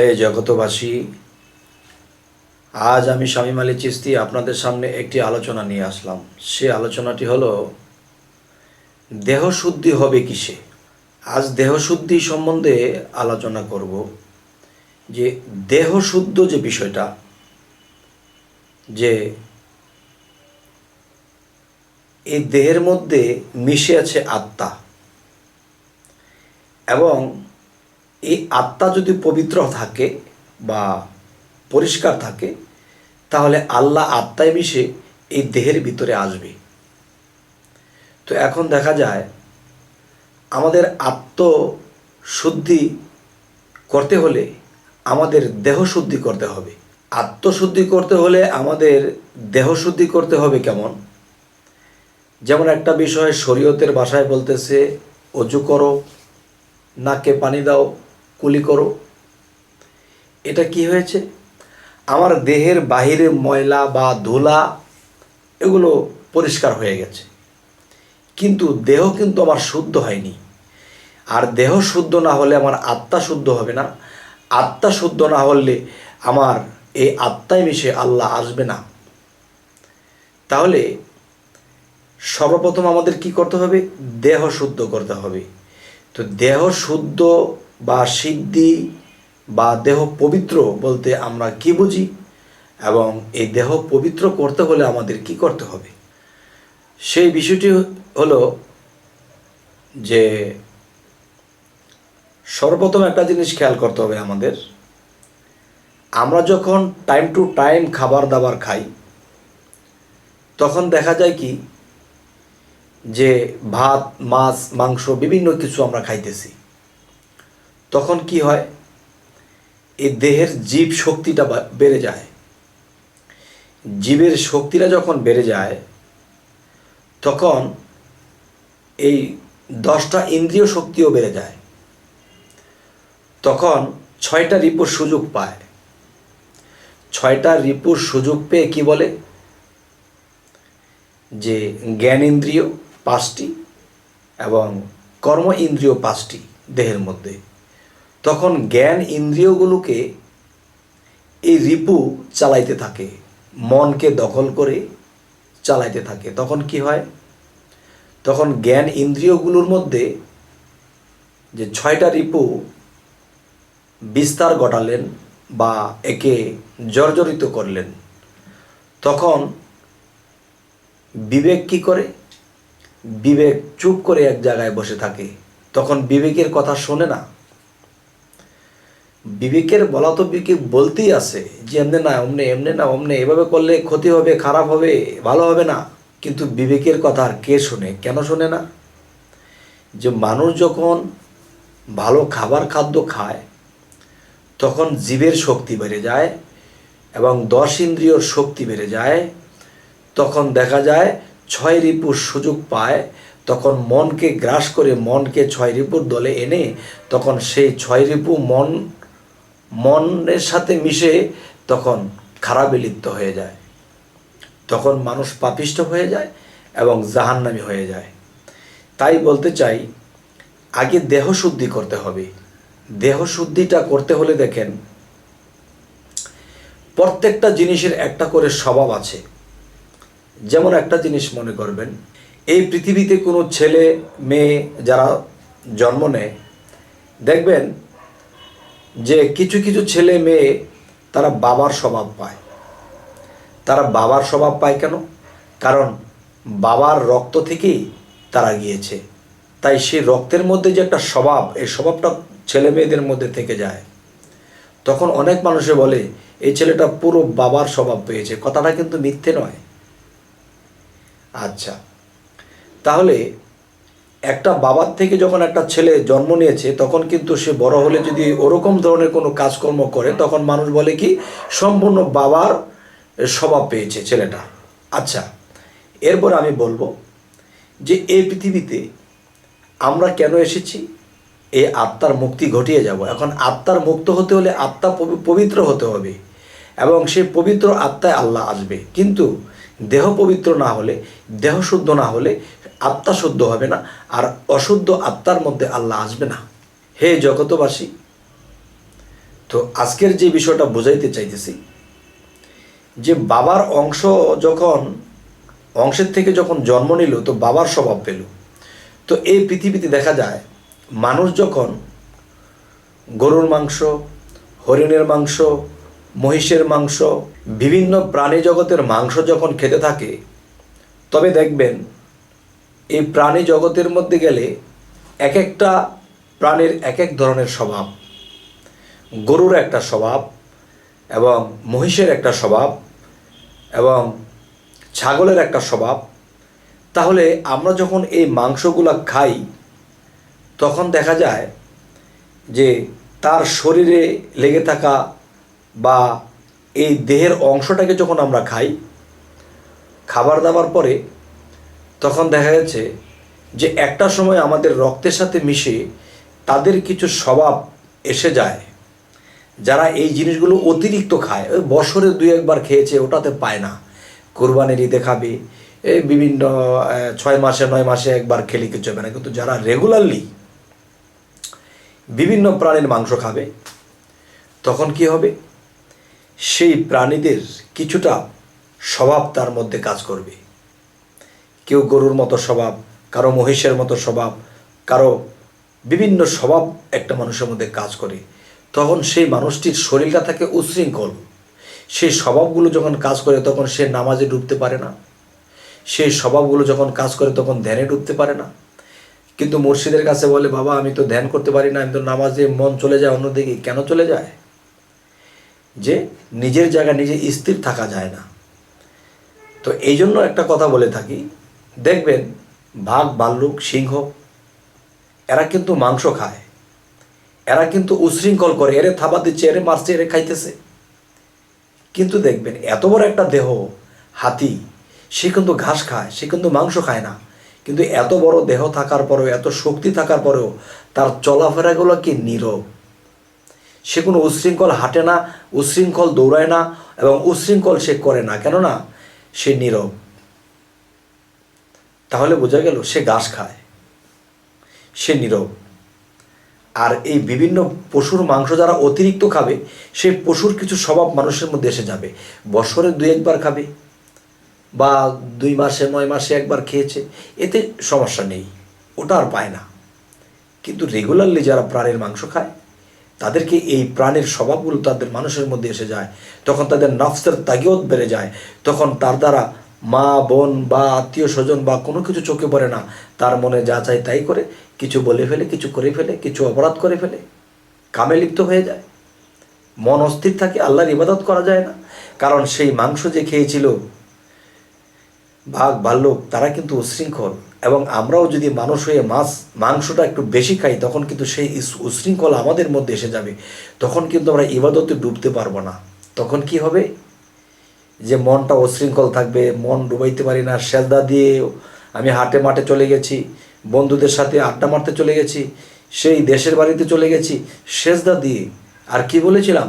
হে জগতবাসী আজ আমি স্বামী মালি চিস্তি আপনাদের সামনে একটি আলোচনা নিয়ে আসলাম। সে আলোচনাটি হলো দেহ শুদ্ধি হবে কিসে? আজ দেহ শুদ্ধি সম্বন্ধে আলোচনা করব যে দেহ শুদ্ধ যে বিষয়টা, যে এই দেহের মধ্যে মিশে আছে আত্মা এবং এই আত্মা যদি পবিত্র থাকে বা পরিষ্কার থাকে, তাহলে আল্লাহ আত্মায় মিশে এই দেহের ভিতরে আসবে। তো এখন দেখা যায়, আমাদের আত্মশুদ্ধি করতে হলে আমাদের দেহ শুদ্ধি করতে হবে। আত্মশুদ্ধি করতে হলে আমাদের দেহ শুদ্ধি করতে হবে কেমন? যেমন একটা বিষয় শরীয়তের ভাষায় বলতেছে, অজু করো, নাকে পানি দাও। কুলি করো। এটা কি হয়েছে? আমার দেহের বাহিরে ময়লা বা ধুলা এগুলো পরিষ্কার হয়ে গেছে। কিন্তু দেহ কিন্তু আমার শুদ্ধ হয়নি। আর দেহ শুদ্ধ না হলে আমার আত্মা শুদ্ধ হবে না। আত্মা শুদ্ধ না হলে আমার এই আত্মায় মিশে আল্লাহ আসবে না। তাহলে সর্বপ্রথম আমাদের কি করতে হবে? দেহ শুদ্ধ করতে হবে। তো দেহ শুদ্ধ বা সিদ্ধি বা দেহ পবিত্র বলতে আমরা কি বুঝি? এবং এই দেহ পবিত্র করতে হলে আমাদের কি করতে হবে? সেই বিষয়টি হলো যে সর্বপ্রথম একটা জিনিস খেয়াল করতে হবে আমাদের। আমরা যখন টাইম টু টাইম খাবার দাবার খাই, তখন দেখা যায় কি? যে ভাত, মাছ, মাংস, বিভিন্ন কিছু আমরা খাইতেছি। তখন কি হয়? এই দেহের জীব শক্তিটা বেড়ে যায়। জীবের শক্তিটা যখন বেড়ে যায়, তখন এই দশটা ইন্দ্রিয় শক্তিও বেড়ে যায়। তখন ছয়টা রিপুর সুযোগ পায়। ছয়টা রিপুর সুযোগ পেয়ে কি বলে? যে জ্ঞান ইন্দ্রিয় পাঁচটি এবং কর্ম ইন্দ্রিয় পাঁচটি দেহের মধ্যে। তখন জ্ঞান ইন্দ্রিয়গুলোকে এই রিপু চালাইতে থাকে, মনকে দখল করে চালাইতে থাকে। তখন কি হয়? তখন জ্ঞান ইন্দ্রিয়গুলোর মধ্যে যে ছয়টা রিপু বিস্তার ঘটালেন বা একে জর্জরিত করলেন, তখন বিবেক কি করে? বিবেক চুপ করে এক জায়গায় বসে থাকে। তখন বিবেকের কথা শোনে না বিবেকের বলা তো বিবেক বলতেই আছে যে এমনি না, অমনে, এমনি না, অমনে। এভাবে করলে ক্ষতি হবে, খারাপ হবে, ভালো হবে না। কিন্তু বিবেকের কথা আর কে শোনে, কেন শোনে না? যে মানুষ যখন ভালো খাবার খাদ্য খায়, তখন জীবের শক্তি বেড়ে যায় এবং দশ ইন্দ্রিয়র শক্তি বেড়ে যায়। তখন দেখা যায় ছয় রিপুর সুযোগ পায়। তখন মনকে গ্রাস করে মনকে ছয় রিপুর দলে এনে তখন সেই ছয় রিপু মন মনের সাথে মিশে তখন খারাপে লিপ্ত হয়ে যায়। তখন মানুষ পাপিষ্ট হয়ে যায় এবং জাহান্নামি হয়ে যায়। তাই বলতে চাই, আগে দেহ শুদ্ধি করতে হবে। দেহ শুদ্ধিটা করতে হলে দেখেন, প্রত্যেকটা জিনিসের একটা করে স্বভাব আছে। যেমন একটা জিনিস মনে করবেন, এই পৃথিবীতে কোনো ছেলে, মেয়ে যারা জন্ম নেয়, দেখবেন যে কিছু কিছু ছেলে মেয়ে তারা বাবার স্বভাব পায়। তারা বাবার স্বভাব পায় কেন? কারণ বাবার রক্ত থেকেই তারা গিয়েছে। তাই সেই রক্তের মধ্যে যে একটা স্বভাব, এই স্বভাবটা ছেলে মেয়েদের মধ্যে থেকে যায়। তখন অনেক মানুষে বলে, এই ছেলেটা পুরো বাবার স্বভাব পেয়েছে। কথাটা কিন্তু মিথ্যে নয়। আচ্ছা তাহলে একটা বাবার থেকে যখন একটা ছেলে জন্ম নিয়েছে, তখন কিন্তু সে বড় হলে যদি ওরকম ধরনের কোনো কাজকর্ম করে, তখন মানুষ বলে কি, সম্পূর্ণ বাবার স্বভাব পেয়েছে ছেলেটা। আচ্ছা এরপর আমি বলব যে এই পৃথিবীতে আমরা কেন এসেছি? এই আত্মার মুক্তি ঘটিয়ে যাব। এখন আত্মার মুক্ত হতে হলে আত্মা পবি- পবিত্র হতে হবে এবং সেই পবিত্র আত্মায় আল্লাহ আসবে। কিন্তু দেহ পবিত্র না হলে, দেহ শুদ্ধ না হলে আত্মা শুদ্ধ হবে না, আর অশুদ্ধ আত্মার মধ্যে আল্লাহ আসবে না। হে জগতবাসী তো আজকের যে বিষয়টা বোঝাইতে চাইতেছি, যে বাবার অংশ যখন, অংশের থেকে যখন জন্ম নিল, তো বাবার স্বভাব পেল। তো এই পৃথিবীতে দেখা যায়, মানুষ যখন গরুর মাংস, হরিণের মাংস, মহিষের মাংস, বিভিন্ন প্রাণী জগতের মাংস যখন খেতে থাকে, তবে দেখবেন এই প্রাণী জগতের মধ্যে গেলে এক একটা প্রাণীর এক এক ধরনের স্বভাব। গরুর একটা স্বভাব এবং মহিষের একটা স্বভাব এবং ছাগলের একটা স্বভাব। তাহলে আমরা যখন এই মাংসগুলো খাই, তখন দেখা যায় যে তার শরীরে লেগে থাকা বা এই দেহের অংশটাকে যখন আমরা খাই, খাবার দাবার পরে তখন দেখা যাচ্ছে যে একটা সময় আমাদের রক্তের সাথে মিশে তাদের কিছু স্বভাব এসে যায়। যারা এই জিনিসগুলো অতিরিক্ত খায়, ওই বছরে দুই একবার খেয়েছে, ওটাতে পায় না। কোরবানির ঈদে খাবে, এই বিভিন্ন ছয় মাসে, নয় মাসে একবার খেলে কিছু হবে না। কিন্তু যারা রেগুলারলি বিভিন্ন প্রাণীর মাংস খাবে, তখন কি হবে? সেই প্রাণীদের কিছুটা স্বভাব তার মধ্যে কাজ করবে। কেউ গরুর মতো স্বভাব, কারও মহিষের মতো স্বভাব, কারও বিভিন্ন স্বভাব একটা মানুষের মধ্যে কাজ করে। তখন সেই মানুষটির শরীরটা থাকে উচ্ছৃঙ্খল সেই স্বভাবগুলো যখন কাজ করে তখন সে নামাজে ডুবতে পারে না। সেই স্বভাবগুলো যখন কাজ করে তখন ধ্যানে ডুবতে পারে না। কিন্তু মুর্শিদের কাছে বলে, বাবা, আমি তো ধ্যান করতে পারি না, আমি তো নামাজে মন চলে যায়, অন্যদিকে কেন চলে যায়? যে নিজের জায়গায় নিজে স্থির থাকা যায় না। তো এই জন্য একটা কথা বলে থাকি দেখবেন বাঘ ভাল্লুক সিংহ, এরা কিন্তু মাংস খায়। এরা কিন্তু উশৃঙ্খল করে, এরে থাবা দিচ্ছে, এরে মারছে, এরে খাইতেছে। কিন্তু দেখবেন এত বড় একটা দেহ, হাতি, সে কিন্তু ঘাস খায়, সে কিন্তু মাংস খায় না। কিন্তু এত বড় দেহ থাকার পরেও, এত শক্তি থাকার পরেও তার চলাফেরাগুলো কি নীরব। সে কোনো উশৃঙ্খল হাঁটে না, উশৃঙ্খল দৌড়ায় না এবং উশৃঙ্খল সে করে না। কেননা সে নীরব। তাহলে বোঝা গেল সে ঘাস খায়, সে নীরব। আর এই বিভিন্ন পশুর মাংস যারা অতিরিক্ত খাবে সেই পশুর কিছু স্বভাব মানুষের মধ্যে এসে যাবে। বছরে দুই একবার খাবে বা দুই মাসে, নয় মাসে একবার খেয়েছে, এতে সমস্যা নেই, ওটা আর পায় না। কিন্তু রেগুলারলি যারা প্রাণের মাংস খায়, তাদেরকে এই প্রাণের স্বভাবগুলো তাদের মানুষের মধ্যে এসে যায়, তখন তাদের নফসের তাগিয়ত বেড়ে যায়, তখন তার দ্বারা মা, বোন বা আত্মীয় স্বজন বা কোনো কিছু চোখে পড়ে না। তার মনে যা চাই তাই করে, কিছু বলে ফেলে, কিছু করে ফেলে, কিছু অপরাধ করে ফেলে। কামে লিপ্ত হয়ে যায়। মন অস্থির থাকে, আল্লাহর ইবাদত করা যায় না। কারণ সেই মাংস যে খেয়েছিল বাঘ, ভাল্লুক, তারা কিন্তু উশৃঙ্খল। এবং আমরাও যদি মানুষ হয়ে মাছ, মাংসটা একটু বেশি খাই, তখন কিন্তু সেই উশৃঙ্খল আমাদের মধ্যে এসে যাবে। তখন কিন্তু আমরা ইবাদতে ডুবতে পারব না। তখন কি হবে? যে মনটা উশৃঙ্খল থাকবে, মন ডুবাইতে পারি না সেলদা দিয়ে আমি হাটে মাঠে চলে গেছি, বন্ধুদের সাথে আড্ডা মারতে চলে গেছি, সেই দেশের বাড়িতে চলে গেছি, সেজদা দিয়ে। আর কি বলেছিলাম?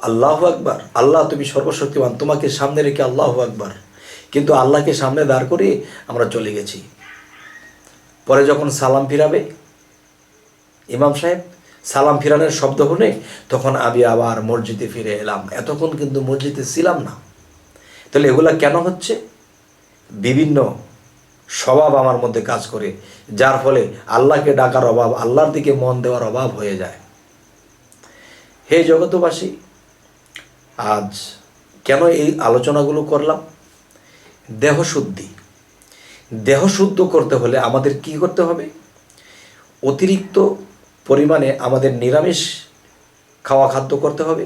আল্লাহ আকবার, আল্লাহ তুমি সর্বশক্তিমান, তোমাকে সামনে রেখে আল্লাহ আকবার। কিন্তু আল্লাহকে সামনে দাঁড় করে আমরা চলে গেছি। পরে যখন সালাম ফিরাবে, ইমাম সাহেব সালাম ফিরানের শব্দ শুনে তখন আমি আবার মসজিদে ফিরে এলাম। এতক্ষণ কিন্তু মসজিদে ছিলাম না। তাহলে এগুলা কেন হচ্ছে? বিভিন্ন স্বভাব আমার মধ্যে কাজ করে, যার ফলে আল্লাহকে ডাকার অভাব, আল্লাহর দিকে মন দেওয়ার অভাব হয়ে যায়। হে জগতবাসী আজ কেন এই আলোচনাগুলো করলাম? দেহশুদ্ধি দেহ শুদ্ধ করতে হলে আমাদের কি করতে হবে? অতিরিক্ত পরিমাণে আমাদের নিরামিষ খাওয়া খাদ্য করতে হবে।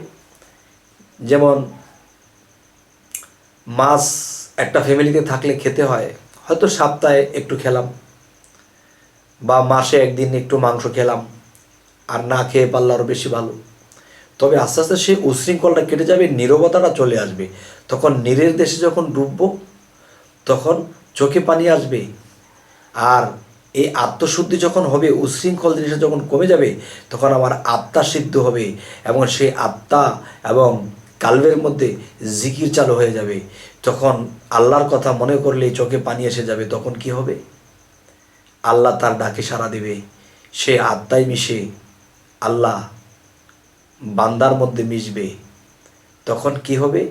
যেমন মাছ একটা ফ্যামিলিতে থাকলে খেতে হয়, হয়তো সপ্তাহে একটু খেলাম বা মাসে একদিন একটু মাংস খেলাম আর না খেয়ে পারলে আরও বেশি ভালো। তবে আস্তে আস্তে সেই উশৃঙ্খলটা কেটে যাবে, নীরবতাটা চলে আসবে। তখন নীরের দেশে যখন ডুববো, তখন চোখে পানি আসবে আর এই আত্মশুদ্ধি যখন হবে, উশৃঙ্খল জিনিসটা যখন কমে যাবে, তখন আমার আত্মা সিদ্ধ হবে এবং সেই আত্মা এবং কালবের মধ্যে জিকির চালু হয়ে যাবে। তখন আল্লাহর কথা মনে করলে চোখে পানি এসে যাবে, তখন কি হবে? আল্লাহ তার ডাকে সাড়া দেবে। সে আত্মায় মিশে আল্লাহ বান্দার মধ্যে মিশবে। তখন কি হবে?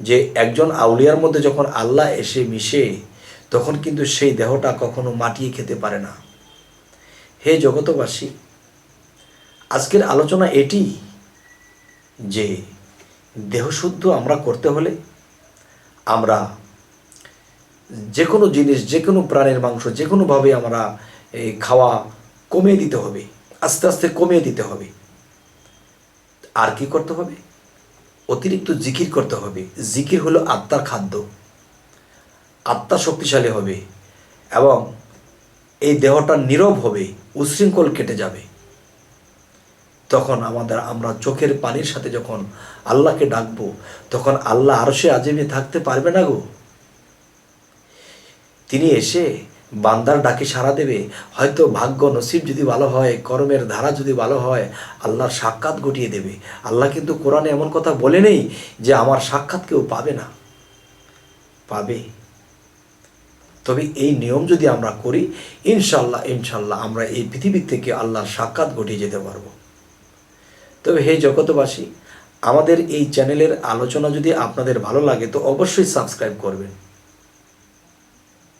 যে একজন আউলিয়ার মধ্যে যখন আল্লাহ এসে মিশে তখন কিন্তু সেই দেহটা কখনো মাটিয়ে খেতে পারে না। হে জগতবাসী আজকের আলোচনা এটি যে দেহশুদ্ধ আমরা করতে হলে আমরা যে কোনো জিনিস যে কোনো প্রাণের মাংস যে কোনোভাবে আমরা এই খাওয়া কমিয়ে দিতে হবে, আস্তে আস্তে কমিয়ে দিতে হবে। আর কি করতে হবে? অতিরিক্ত জিকির করতে হবে। জিকির হলো আত্মার খাদ্য। আত্মা শক্তিশালী হবে এবং এই দেহটা নীরব হবে, উশৃঙ্খল কেটে যাবে। তখন আমাদের, আমরা চোখের পানির সাথে যখন আল্লাহকে ডাকবো, তখন আল্লাহ আরও সে আজেমে থাকতে পারবে না গো। তিনি এসে বান্দার ডাকে সাড়া দেবে, হয়তো ভাগ্য নসিব যদি ভালো হয়, কর্মের ধারা যদি ভালো হয়, আল্লাহর সাক্ষাৎ ঘটিয়ে দেবে। আল্লাহ কিন্তু কোরআনে এমন কথা বলে নেই যে আমার সাক্ষাৎ কেউ পাবে না। পাবে। তবে এই নিয়ম যদি আমরা করি ইনশাল্লাহ ইনশাল্লাহ আমরা এই পৃথিবীর থেকে আল্লাহর সাক্ষাৎ ঘটিয়ে যেতে পারব। তবে হে জগতবাসী আমাদের এই চ্যানেলের আলোচনা যদি আপনাদের ভালো লাগে, তো অবশ্যই সাবস্ক্রাইব করবেন।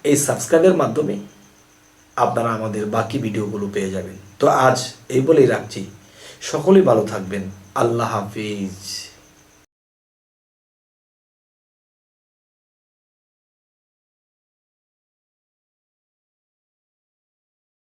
এই সাবস্ক্রাইবের মাধ্যমে আপনারা আমাদের বাকি ভিডিওগুলো পেয়ে যাবেন। তো আজ এই বলেই রাখছি। সকলেই ভালো থাকবেন। আল্লাহ হাফিজ।